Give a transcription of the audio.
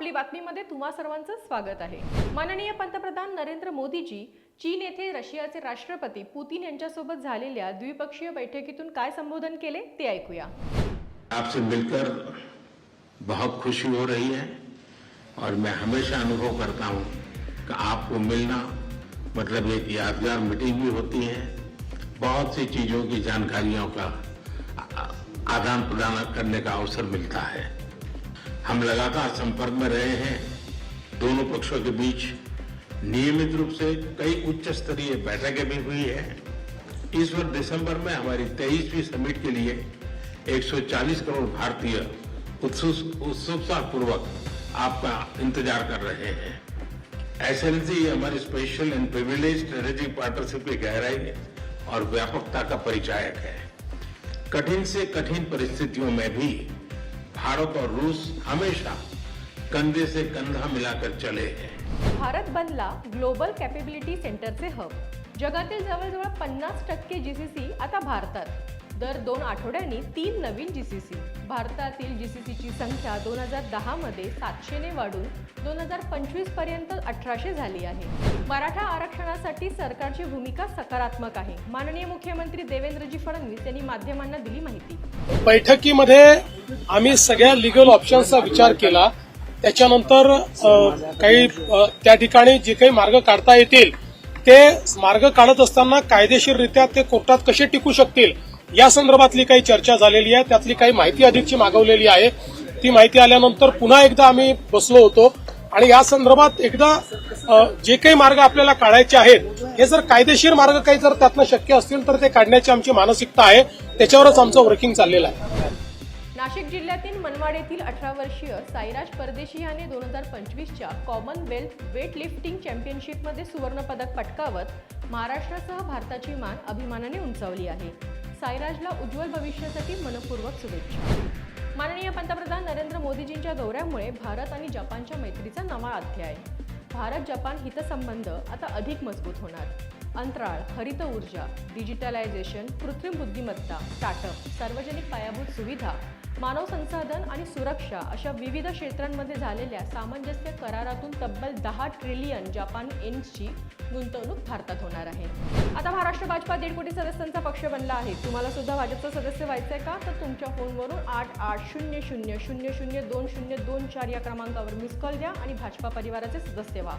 आपली बातमीमध्ये तुम्हा सर्वांचं स्वागत आहे. माननीय पंतप्रधान नरेंद्र मोदीजी चीन येथे रशियाचे राष्ट्रपती पुतीन यांच्यासोबत झालेल्या द्विपक्षीय बैठकीतून काय संबोधन केले ते ऐकूया. आपसे मिलकर बहुत खुशी हो रही है और मैं हमेशा अनुभव करता हूँ कि आपको मिलना मतलब एक यादगार मीटिंग भी होती है। बहुत सी चीजों की जानकारियों का आदान प्रदान करने का अवसर मिलता है। हम लगातार संपर्क में रहे हैं। दोनों पक्षों के बीच नियमित रूप से कई उच्च स्तरीय बैठकें भी हुई है। इस वर्ष दिसंबर में हमारी तेईसवीं समिट के लिए 140 करोड़ भारतीय उत्सुक- उत्सुकता पूर्वक आपका इंतज़ार कर रहे हैं। एसएलसी हमारी special and privilege strategic partnership की गहराई और व्यापकता का परिचायक है। कठिन से कठिन परिस्थितियों में भी भारत और रूस हमेशा कंधे से कंधा मिलाकर चले हैं। भारत बनला ग्लोबल कॅपेबिलिटी सेंटरचे हब। जगातील जवळजवळ पन्नास टक्के जीसीसी आता भारतात. दर दोन आठवड्यांनी तीन नवीन जीसीसी भारतातील जीसीसीची संख्या दोन हजार दहामध्ये सातशेने वाढून दोन हजार पंचवीसपर्यंत अठराशे झाली आहे. मराठा आरक्षणासाठी सरकारची भूमिका सकारात्मक आहे. माननीय मुख्यमंत्री देवेंद्रजी फडणवीस यांनी माध्यमांना दिली माहिती. बैठकीमध्ये आम्ही सगळ्या लिगल ऑप्शन्सचा विचार केला. त्याच्यानंतर काही त्या ठिकाणी जे काही मार्ग काढता येतील ते मार्ग काढत असताना कायदेशीररित्या ते कोर्टात कसे टिकू शकतील या संदर्भातली काही चर्चा झालेली आहे. त्यातली काही माहिती अधिकची मागवलेली आहे. ती माहिती आल्यानंतर पुन्हा एकदा आम्ही बसलो होतो आणि या संदर्भात एकदा जे काही मार्ग आपल्याला काढायचे आहेत हे जर कायदेशीर मार्ग काही जर त्यातनं शक्य असतील तर ते काढण्याची आमची मानसिकता आहे. त्याच्यावरच आमचं वर्किंग चाललेलं आहे. नाशिक जिल्ह्यातील मनमाड येथील अठरा वर्षीय साईराज परदेशी याने दोन हजार पंचवीसच्या कॉमनवेल्थ वेट लिफ्टिंग चॅम्पियनशिपमध्ये सुवर्णपदक पटकावत महाराष्ट्रासह भारताची मान अभिमानाने उंचावली आहे. साईराजला उज्ज्वल भविष्यासाठी मनपूर्वक शुभेच्छा. माननीय पंतप्रधान नरेंद्र मोदीजींच्या दौऱ्यामुळे भारत आणि जपानच्या मैत्रीचा नवा अध्याय. भारत जपान हितसंबंध आता अधिक मजबूत होणार. अंतराळ हरित ऊर्जा डिजिटलायझेशन कृत्रिम बुद्धिमत्ता स्टार्टअप सार्वजनिक पायाभूत सुविधा मानव संसाधन आणि सुरक्षा अशा विविध क्षेत्रांमध्ये झालेल्या सामंजस्य करारातून तब्बल दहा ट्रिलियन जपान एन्सची गुंतवणूक भारतात होणार आहे. आता महाराष्ट्र भाजपा दीड कोटी सदस्यांचा पक्ष बनला आहे. तुम्हाला सुद्धा भाजपचं सदस्य व्हायचं आहे का? तर तुमच्या फोनवरून आठ आठ शून्य शून्य शून्य शून्य दोन शून्य दोन चार या क्रमांकावर मिस कॉल द्या आणि भाजपा परिवाराचे सदस्य व्हा.